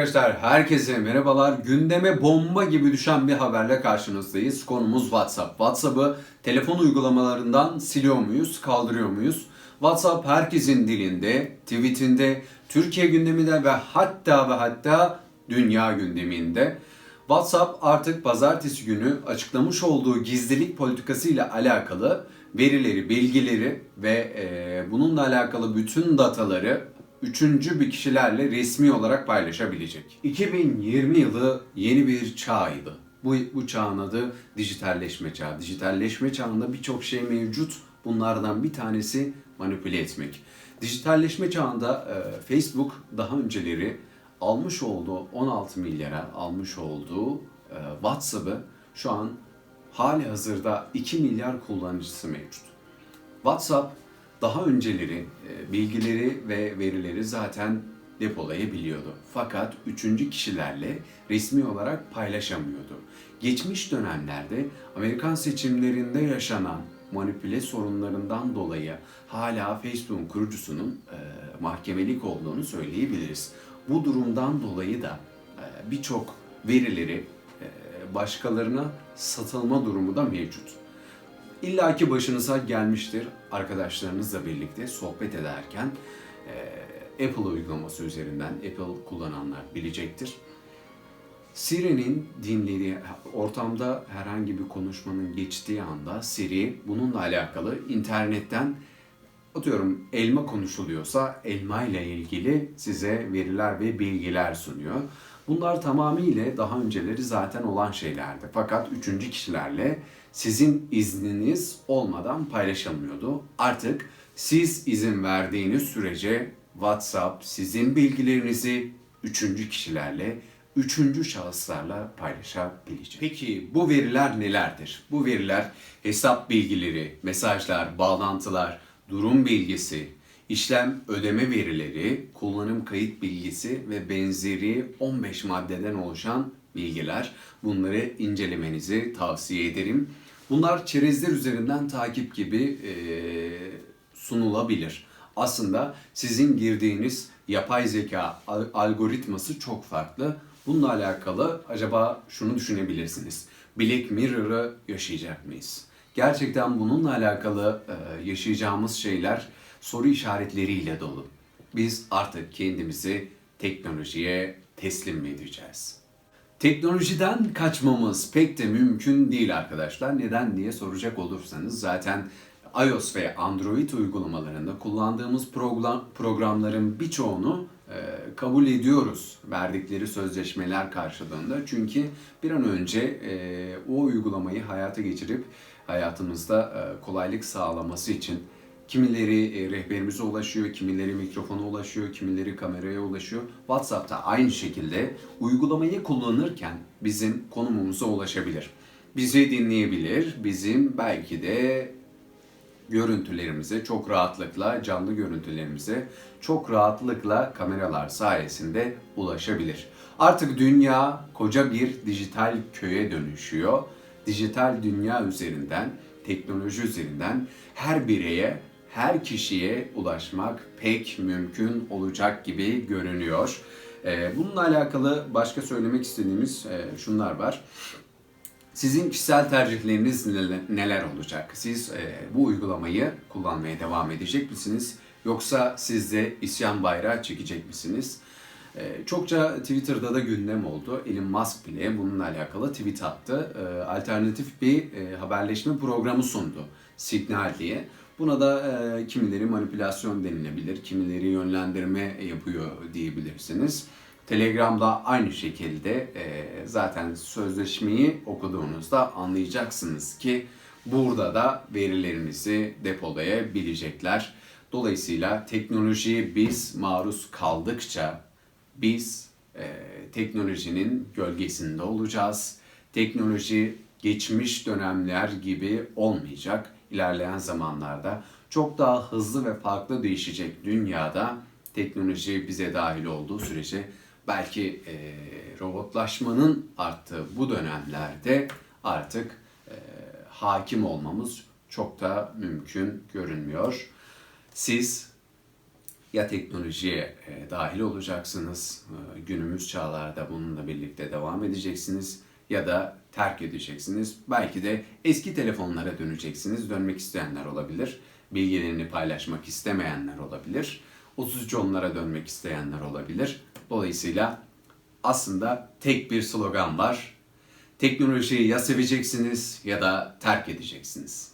Arkadaşlar herkese merhabalar. Gündeme bomba gibi düşen bir haberle karşınızdayız. Konumuz WhatsApp. WhatsApp'ı telefon uygulamalarından siliyor muyuz, kaldırıyor muyuz? WhatsApp herkesin dilinde, tweetinde, Türkiye gündeminde ve hatta ve hatta dünya gündeminde. WhatsApp artık pazartesi günü açıklamış olduğu gizlilik politikası ile alakalı verileri, bilgileri ve e, bununla alakalı bütün dataları üçüncü bir kişilerle resmi olarak paylaşabilecek. 2020 yılı yeni bir çağıydı. Bu, bu çağın adı dijitalleşme çağı. Dijitalleşme çağında birçok şey mevcut. Bunlardan bir tanesi manipüle etmek. Dijitalleşme çağında e, Facebook daha önceleri almış olduğu 16 milyara almış olduğu e, WhatsApp'ı şu an hali hazırda 2 milyar kullanıcısı mevcut. WhatsApp daha önceleri e, bilgileri ve verileri zaten depolayabiliyordu. Fakat üçüncü kişilerle resmi olarak paylaşamıyordu. Geçmiş dönemlerde Amerikan seçimlerinde yaşanan manipüle sorunlarından dolayı hala Facebook'un kurucusunun e, mahkemelik olduğunu söyleyebiliriz. Bu durumdan dolayı da e, birçok verileri e, başkalarına satılma durumu da mevcut. İlla ki başınıza gelmiştir arkadaşlarınızla birlikte sohbet ederken e, Apple uygulaması üzerinden Apple kullananlar bilecektir. Siri'nin dinlediği ortamda herhangi bir konuşmanın geçtiği anda Siri bununla alakalı internetten atıyorum elma konuşuluyorsa elma ile ilgili size veriler ve bilgiler sunuyor. Bunlar tamamıyla daha önceleri zaten olan şeylerdi. Fakat üçüncü kişilerle sizin izniniz olmadan paylaşılmıyordu. Artık siz izin verdiğiniz sürece WhatsApp sizin bilgilerinizi üçüncü kişilerle, üçüncü şahıslarla paylaşabilecek. Peki bu veriler nelerdir? Bu veriler hesap bilgileri, mesajlar, bağlantılar, durum bilgisi, işlem ödeme verileri, kullanım kayıt bilgisi ve benzeri 15 maddeden oluşan bilgiler. Bunları incelemenizi tavsiye ederim. Bunlar çerezler üzerinden takip gibi e, sunulabilir. Aslında sizin girdiğiniz yapay zeka algoritması çok farklı. Bununla alakalı acaba şunu düşünebilirsiniz. Black Mirror'ı yaşayacak mıyız? Gerçekten bununla alakalı e, yaşayacağımız şeyler soru işaretleriyle dolu. Biz artık kendimizi teknolojiye teslim mi edeceğiz? Teknolojiden kaçmamız pek de mümkün değil arkadaşlar. Neden diye soracak olursanız zaten iOS ve Android uygulamalarında kullandığımız program, programların birçoğunu e, kabul ediyoruz verdikleri sözleşmeler karşılığında. Çünkü bir an önce e, o uygulamayı hayata geçirip hayatımızda e, kolaylık sağlaması için Kimileri e, rehberimize ulaşıyor, kimileri mikrofona ulaşıyor, kimileri kameraya ulaşıyor. WhatsApp'ta aynı şekilde uygulamayı kullanırken bizim konumumuza ulaşabilir. Bizi dinleyebilir, bizim belki de görüntülerimize çok rahatlıkla, canlı görüntülerimize çok rahatlıkla kameralar sayesinde ulaşabilir. Artık dünya koca bir dijital köye dönüşüyor. Dijital dünya üzerinden, teknoloji üzerinden her bireye her kişiye ulaşmak pek mümkün olacak gibi görünüyor. Ee, bununla alakalı başka söylemek istediğimiz e, şunlar var. Sizin kişisel tercihleriniz neler olacak? Siz e, bu uygulamayı kullanmaya devam edecek misiniz? Yoksa siz de isyan bayrağı çekecek misiniz? E, çokça Twitter'da da gündem oldu. Elon Musk bile bununla alakalı tweet attı. Alternatif bir haberleşme programı sundu. Signal diye. Buna da e, kimileri manipülasyon denilebilir, kimileri yönlendirme yapıyor diyebilirsiniz. Telegram'da aynı şekilde e, zaten sözleşmeyi okuduğunuzda anlayacaksınız ki burada da verilerinizi depolayabilecekler. Dolayısıyla teknolojiye biz maruz kaldıkça biz e, teknolojinin gölgesinde olacağız. Teknoloji geçmiş dönemler gibi olmayacak ilerleyen zamanlarda çok daha hızlı ve farklı değişecek dünyada teknoloji bize dahil olduğu sürece belki e, robotlaşmanın arttığı bu dönemlerde artık e, hakim olmamız çok da mümkün görünmüyor. Siz Ya teknolojiye e, dahil olacaksınız, e, günümüz çağlarda bununla birlikte devam edeceksiniz ya da terk edeceksiniz. Belki de eski telefonlara döneceksiniz. Dönmek isteyenler olabilir. Bilgilerini paylaşmak istemeyenler olabilir. 33 onlara dönmek isteyenler olabilir. Dolayısıyla aslında tek bir slogan var. Teknolojiyi ya seveceksiniz ya da terk edeceksiniz.